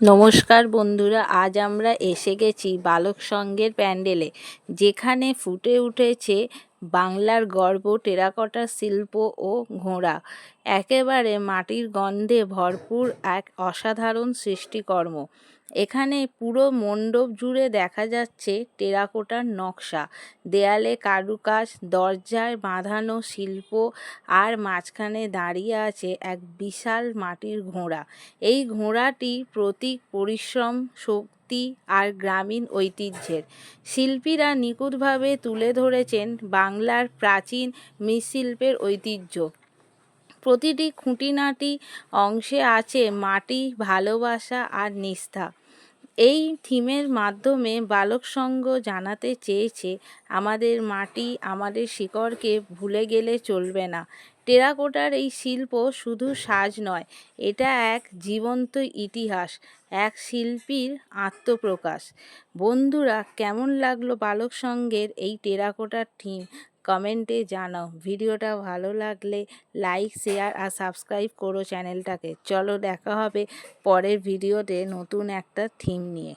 নমস্কার বন্ধুরা আজ আমরা এসে গেছি বালক সঙ্গের প্যান্ডেলে যেখানে ফুটে উঠেছে বাংলার গর্ব টেরাকোটা শিল্প ও ঘোড়া। একেবারে মাটির গন্ধে ভরপুর এক অসাধারণ সৃষ্টিকর্ম। এখানে পুরো মণ্ডপ জুড়ে দেখা যাচ্ছে টেরাকোটার নকশা। দেয়ালে কারুকাজ, দরজায় বাঁধানো শিল্প আর মাঝখানে দাঁড়িয়ে আছে এক বিশাল মাটির ঘোড়া। এই ঘোড়াটি প্রতীক পরিশ্রম শক্তি আর গ্রামীণ ঐতিহ্যের। শিল্পীরা নিখুঁতভাবে তুলে ধরেছেন বাংলার প্রাচীন মৃৎশিল্পের ঐতিহ্য। প্রতিটি খুঁটিনাটি অংশে আছে মাটি, ভালোবাসা আর নিষ্ঠা। এই থিমের মাধ্যমে বালক সংঘ জানাতে চেয়েছে, আমাদের মাটি, আমাদের শিকড়কে ভুলে গেলে চলবে না। টেরাকোটার এই শিল্প শুধু সাজ নয়, এটা এক জীবন্ত ইতিহাস, এক শিল্পীর আত্মপ্রকাশ। বন্ধুরা, কেমন লাগল বালক সংঘের এই টেরাকোটার থিম? কমেন্টে জানাও। ভিডিওটা ভালো লাগলে লাইক, শেয়ার আর সাবস্ক্রাইব করো চ্যানেলটাকে। চলো দেখা হবে পরের ভিডিওতে নতুন একটা থিম নিয়ে।